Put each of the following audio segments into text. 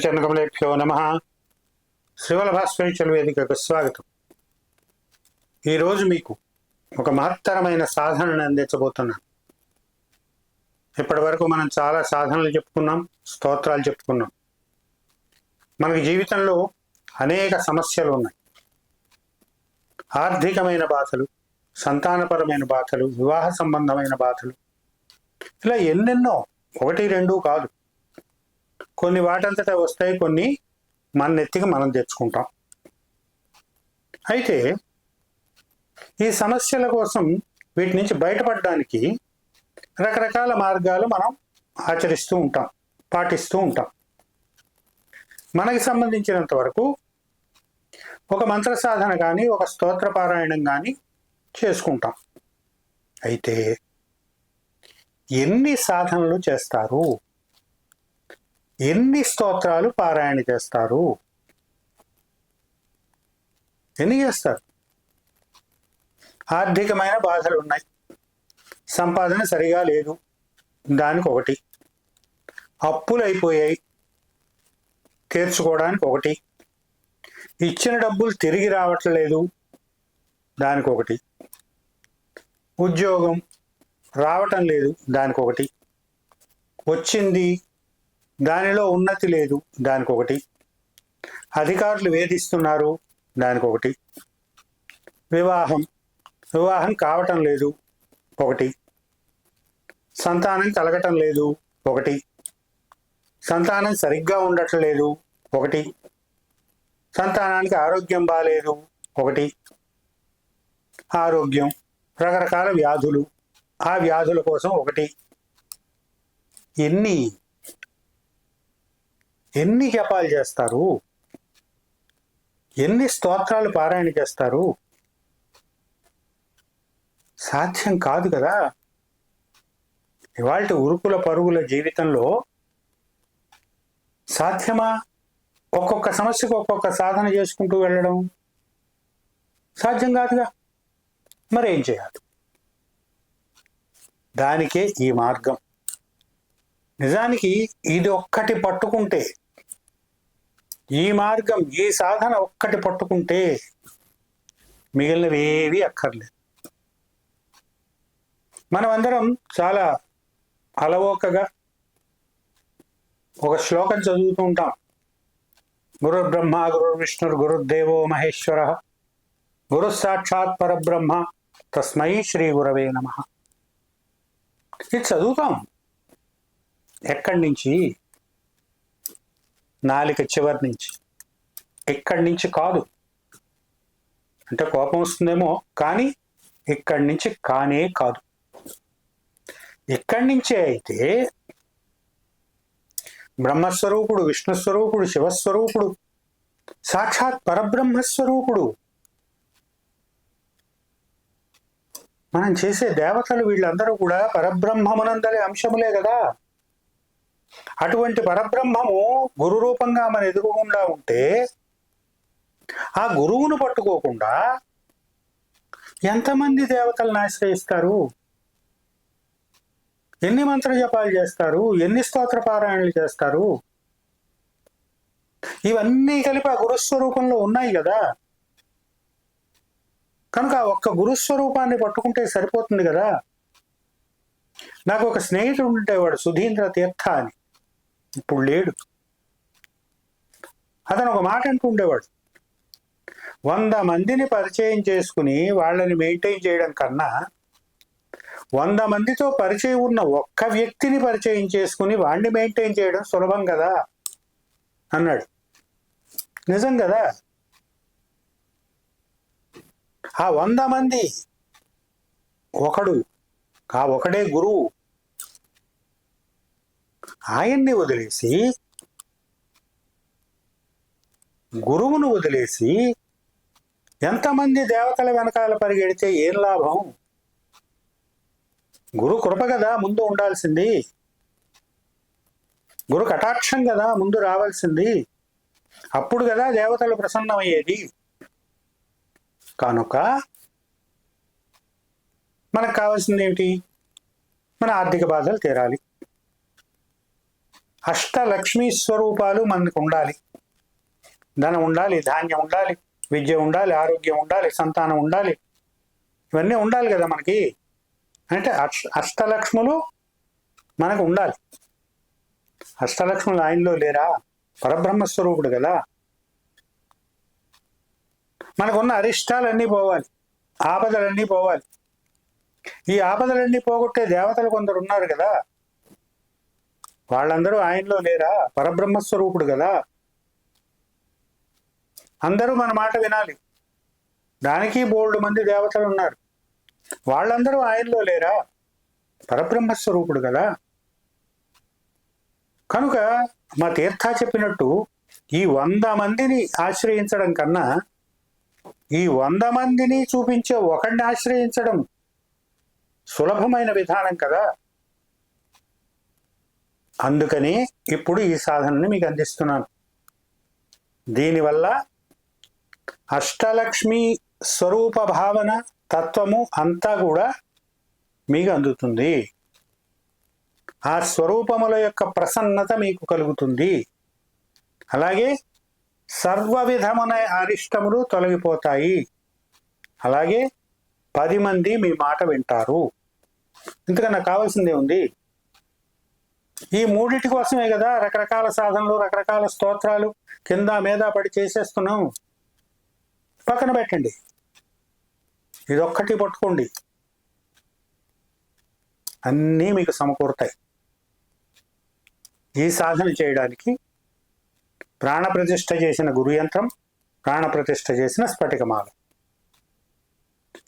శ్రీచరణకమలేభ్యో నమ. శ్రీవలభాస్వరీచల వేదికకు స్వాగతం. ఈరోజు మీకు ఒక మహత్తరమైన సాధనను అందించబోతున్నాను. ఇప్పటి వరకు మనం చాలా సాధనలు చెప్పుకున్నాం స్తోత్రాలు చెప్పుకున్నాం. మనకి జీవితంలో అనేక సమస్యలు ఉన్నాయి. ఆర్థికమైన బాధలు సంతానపరమైన బాధలు వివాహ సంబంధమైన బాధలు ఇలా ఎన్నెన్నో ఒకటి రెండు కాదు. కొన్ని వాటంతటా వస్తాయి కొన్ని మన నెత్తికి మనం తెచ్చుకుంటాం. అయితే ఈ సమస్యల కోసం వీటి నుంచి బయటపడడానికి రకరకాల మార్గాలు మనం ఆచరిస్తూ ఉంటాం పాటిస్తూ ఉంటాం. మనకి సంబంధించినంత వరకు ఒక మంత్ర సాధన కానీ ఒక స్తోత్ర పారాయణం కానీ చేసుకుంటాం. అయితే ఎన్ని సాధనలు చేస్తారు? ఎన్ని స్తోత్రాలు పారాయణ చేస్తారు? ఎన్ని చేస్తారు? ఆర్థికమైన బాధలు ఉన్నాయి. సంపాదన సరిగా లేదు. దానికి ఒకటి. అప్పులు అయిపోయాయి తీర్చుకోవడానికి ఒకటి. ఇచ్చిన డబ్బులు తిరిగి రావట్లేదు. దానికి ఒకటి. ఉద్యోగం రావటం లేదు. దానికి ఒకటి. వచ్చింది దానిలో ఉన్నతి లేదు దానికి ఒకటి అధికారులు వేధిస్తున్నారు దానికి ఒకటి వివాహం వివాహం కావటం లేదు ఒకటి. సంతానం కలగటం లేదు ఒకటి. సంతానం సరిగ్గా ఉండట్లేదు ఒకటి. సంతానానికి ఆరోగ్యం బాగాలేదు ఒకటి. ఆరోగ్యం రకరకాల వ్యాధులు. ఆ వ్యాధుల కోసం ఒకటి. ఎన్ని ఎన్ని జపాలు చేస్తారు? ఎన్ని స్తోత్రాలు పారాయణ చేస్తారు? సాధ్యం కాదు కదా? ఇవాళ ఉరుకుల పరుగుల జీవితంలో సాధ్యమా? ఒక్కొక్క సమస్యకు ఒక్కొక్క సాధన చేసుకుంటూ వెళ్ళడం? సాధ్యం కాదుగా? మరేం చేయాలి? దానికే ఈ మార్గం. నిజానికి ఇది ఒక్కటి పట్టుకుంటే ఈ మార్గం ఈ సాధన ఒక్కటి పట్టుకుంటే మిగిలినవి ఏవి అక్కర్లేదు. మనమందరం చాలా అలవోకగా ఒక శ్లోకం చదువుతూ ఉంటాం. గురు బ్రహ్మ గురు విష్ణుర్ గురుదేవో మహేశ్వర. గురు సాక్షాత్ పరబ్రహ్మ తస్మై శ్రీ గురవే నమ. ఇది చదువుతాం. ఎక్కడి నుంచి? నాలిక చివరి నుంచి. ఇక్కడి నుంచి కాదు. అంటే కోపం వస్తుందేమో కానీ ఇక్కడి నుంచి కానే కాదు. ఇక్కడి నుంచే అయితే బ్రహ్మస్వరూపుడు విష్ణుస్వరూపుడు శివస్వరూపుడు సాక్షాత్ పరబ్రహ్మస్వరూపుడు. మనం చేసే దేవతలు వీళ్ళందరూ కూడా పరబ్రహ్మమునందరి అంశములే కదా. అటువంటి పరబ్రహ్మము గురు రూపంగా మన ఎదురుగుండా ఉంటే ఆ గురువును పట్టుకోకుండా ఎంతమంది దేవతలను ఆశ్రయిస్తారు? ఎన్ని మంత్ర జపాలు చేస్తారు? ఎన్ని స్తోత్ర పారాయణలు చేస్తారు? ఇవన్నీ కలిపి ఆ గురుస్వరూపంలో ఉన్నాయి కదా. కనుక ఆ ఒక్క గురుస్వరూపాన్ని పట్టుకుంటే సరిపోతుంది కదా. నాకు ఒక స్నేహితుడు ఉండేవాడు సుధీంద్ర తీర్థ అని ఇప్పుడు లేడు. అతను ఒక మాట అంటూ ఉండేవాడు. వంద మందిని పరిచయం చేసుకుని వాళ్ళని మెయింటైన్ చేయడం కన్నా వంద మందితో పరిచయం ఉన్న ఒక్క వ్యక్తిని పరిచయం చేసుకుని వాడిని మెయింటైన్ చేయడం సులభం కదా? అన్నాడు. నిజం కదా? ఆ వంద మంది ఒకడు ఆ ఒకడే గురువు. ఆయన్ని వదిలేసి గురువును వదిలేసి ఎంతమంది దేవతల వెనకాల పరిగెడితే ఏం లాభం? గురు కృప కదా ముందు ఉండాల్సింది. గురు కటాక్షం కదా ముందు రావాల్సింది. అప్పుడు కదా దేవతలు ప్రసన్నమయ్యేది. కనుక మనకు కావాల్సింది ఏమిటి? మన ఆర్థిక బాధలు తీరాలి. అష్టలక్ష్మీ స్వరూపాలు మనకు ఉండాలి. ధనం ఉండాలి ధాన్యం ఉండాలి విద్య ఉండాలి ఆరోగ్యం ఉండాలి సంతానం ఉండాలి. ఇవన్నీ ఉండాలి కదా మనకి. అంటే అష్ అష్టలక్ష్ములు మనకు ఉండాలి. అష్టలక్ష్ములు ఆయనలో లేరా? పరబ్రహ్మ స్వరూపుడు కదా. మనకున్న అరిష్టాలన్నీ పోవాలి. ఆపదలన్నీ పోవాలి. ఈ ఆపదలన్నీ పోగొట్టే దేవతలు కొందరు ఉన్నారు కదా. వాళ్ళందరూ ఆయనలో లేరా? పరబ్రహ్మ స్వరూపుడు కదా. అందరూ మన మాట వినాలి. దానికి బోల్డ్ మంది దేవతలు ఉన్నారు. వాళ్ళందరూ ఆయనలో లేరా? పరబ్రహ్మ స్వరూపుడు కదా. కనుక మా తీర్థ చెప్పినట్టు ఈ వంద మందిని ఆశ్రయించడం కన్నా ఈ వంద మందిని చూపించే ఒకడిని ఆశ్రయించడం సులభమైన విధానం కదా. అందుకని ఇప్పుడు ఈ సాధనని మీకు అందిస్తున్నాను. దీనివల్ల అష్టలక్ష్మి స్వరూప భావన తత్వము అంతా కూడా మీకు అందుతుంది. ఆ స్వరూపముల యొక్క ప్రసన్నత మీకు కలుగుతుంది. అలాగే సర్వ విధమున అరిష్టములు తొలగిపోతాయి. అలాగే పది మంది మీ మాట వింటారు. ఇంతకన్నా కావాల్సిందే ఉంది ఈ మూడిటి కోసమే కదా రకరకాల సాధనలు రకరకాల స్తోత్రాలు కింద మీద పడి చేసేస్తున్నాం. పక్కన పెట్టండి. ఇదొక్కటి పట్టుకోండి. అన్నీ మీకు సమకూరుతాయి. ఈ సాధన చేయడానికి ప్రాణప్రతిష్ఠ చేసిన గురు యంత్రం ప్రాణప్రతిష్ఠ చేసిన స్ఫటికమాల.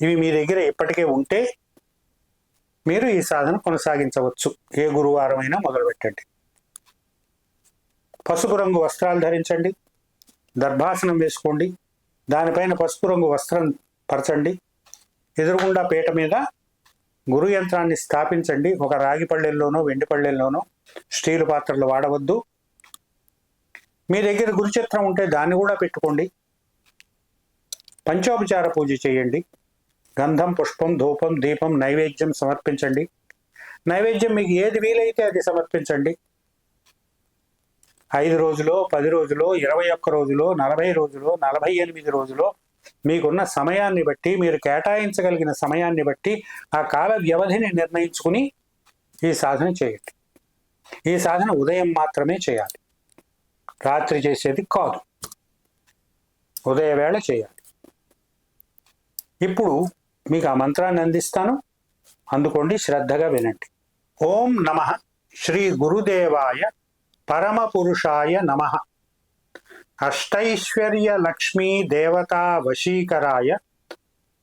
ఇవి మీ దగ్గర ఇప్పటికే ఉంటే మీరు ఈ సాధన కొనసాగించవచ్చు. ఏ గురువారం అయినా మొదలు పెట్టండి పసుపు రంగు వస్త్రాలు ధరించండి. దర్భాసనం వేసుకోండి. దానిపైన పసుపు రంగు వస్త్రం పరచండి. ఎదురుగుండా పీట మీద గురు యంత్రాన్ని స్థాపించండి. ఒక రాగి పళ్ళెల్లోనో వెండి పళ్ళెల్లోనో స్టీలు పాత్రలు వాడవద్దు. మీ దగ్గర గురుచిత్రం ఉంటే దాన్ని కూడా పెట్టుకోండి. పంచోపచార పూజ చేయండి. గంధం పుష్పం ధూపం దీపం నైవేద్యం సమర్పించండి. నైవేద్యం మీకు ఏది వీలైతే అది సమర్పించండి. ఐదు రోజులో పది రోజులో ఇరవై ఒక్క రోజులో నలభై రోజులో నలభై ఎనిమిది రోజులో మీకున్న సమయాన్ని బట్టి మీరు కేటాయించగలిగిన సమయాన్ని బట్టి ఆ కాల వ్యవధిని నిర్ణయించుకుని ఈ సాధన చేయండి. ఈ సాధన ఉదయం మాత్రమే చేయాలి. రాత్రి చేసేది కాదు. ఉదయ వేళ చేయాలి. ఇప్పుడు మీకు ఆ మంత్రాన్ని అందిస్తాను. అందుకోండి శ్రద్ధగా వినండి. ఓం నమ శ్రీ గురుదేవాయ పరమ పురుషాయ నమ. అష్టైశ్వర్య లక్ష్మీ దేవతా వశీకరాయ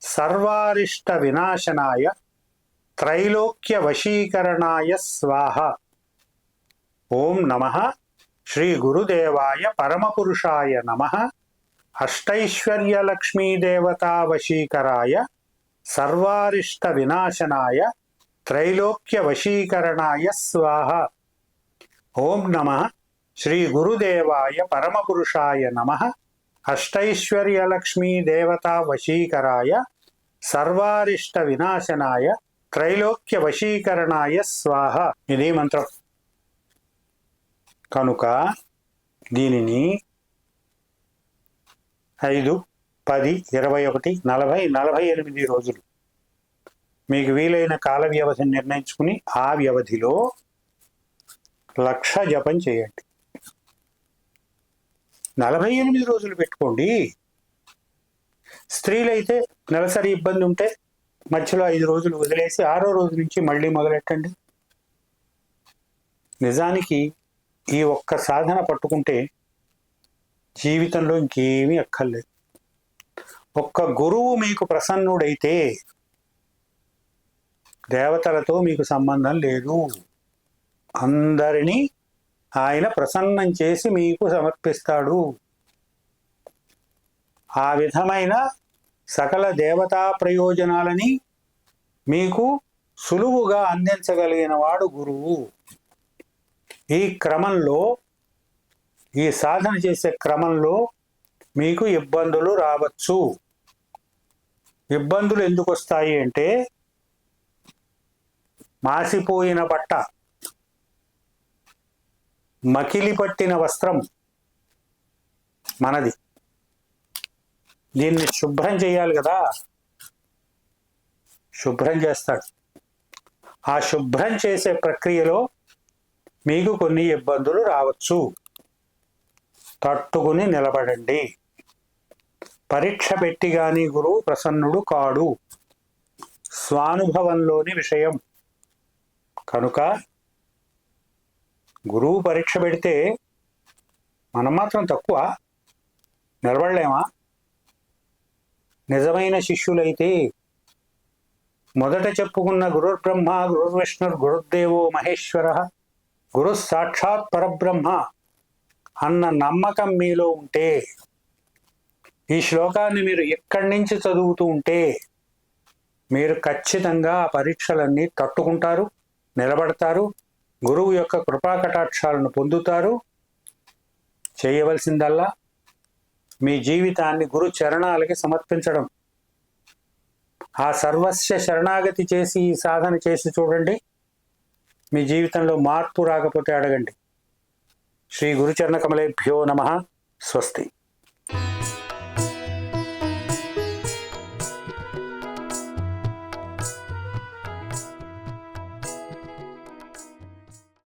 సర్వారిష్ట వినాశనాయ త్రైలోక్య వశీకరణాయ స్వాహ. ఓం నమ శ్రీ గురుదేవాయ పరమపురుషాయ నమ. అష్టైశ్వర్యలక్ష్మీదేవతా వశీకరాయ సర్వారిష్ట వినాశనాయ త్రైలోక్య వశీకరణాయ స్వాహ. ఓం నమ. శ్రీ గురుదేవాయ పరమపురుషాయ నమ. అష్టైశ్వర్యలక్ష్మీ దేవతా వశీకరాయ సర్వారిష్ట వినాశనాయ త్రైలోక్య వశీకరణాయ స్వాహ. ఇది మంత్రం. కనుక దీనిని ఐదు పది ఇరవై ఒకటి నలభై నలభై ఎనిమిది రోజులు. మీకు వీలైన కాల వ్యవధిని నిర్ణయించుకుని ఆ వ్యవధిలో లక్ష జపం చేయండి. నలభై ఎనిమిది రోజులు పెట్టుకోండి. స్త్రీలైతే నెలసరి ఇబ్బంది ఉంటే మధ్యలో ఐదు రోజులు వదిలేసి ఆరో రోజు నుంచి మళ్ళీ మొదలెట్టండి. నిజానికి ఈ ఒక్క సాధన పట్టుకుంటే జీవితంలో ఇంకేమీ అక్కర్లేదు. ఒక్క గురువు మీకు ప్రసన్నుడైతే దేవతలతో మీకు సంబంధం లేదు. అందరినీ ఆయన ప్రసన్నం చేసి మీకు సమర్పిస్తాడు. ఆ విధమైన సకల దేవతా ప్రయోజనాలని మీకు సులువుగా అందించగలిగిన వాడు గురువు. ఈ క్రమంలో ఈ సాధన చేసే క్రమంలో మీకు ఇబ్బందులు రావచ్చు. ఇబ్బందులు ఎందుకు వస్తాయి అంటే మాసిపోయిన బట్ట మకిలి పట్టిన వస్త్రం మనది. దీన్ని శుభ్రం చేయాలి కదా. శుభ్రం చేస్తాడు. ఆ శుభ్రం చేసే ప్రక్రియలో మీకు కొన్ని ఇబ్బందులు రావచ్చు. తట్టుకుని నిలబడండి. పరీక్ష పెట్టి గాని గురువు ప్రసన్నుడు కాడు. స్వానుభవంలోని విషయం. కనుక గురువు పరీక్ష పెడితే మనం మాత్రం తక్కువ నిలబడలేమా? నిజమైన శిష్యులైతే మొదట చెప్పుకున్న గురుర్బ్రహ్మ గురుర్విష్ణుర్ గురుర్దేవో మహేశ్వర గురు సాక్షాత్ పరబ్రహ్మ అన్న నమ్మకం మీలో ఉంటే ఈ శ్లోకాన్ని మీరు ఎక్కడి నుంచి చదువుతూ ఉంటే మీరు ఖచ్చితంగా ఆ పరీక్షలన్నీ తట్టుకుంటారు నిలబడతారు గురువు యొక్క కృపాకటాక్షాలను పొందుతారు. చేయవలసిందల్లా మీ జీవితాన్ని గురు చరణాలకి సమర్పించడం. ఆ సర్వస్వ శరణాగతి చేసి ఈ సాధన చేసి చూడండి. మీ జీవితంలో మార్పు రాకపోతే అడగండి. శ్రీ గురుచరణ కమలేభ్యో నమ స్వస్తి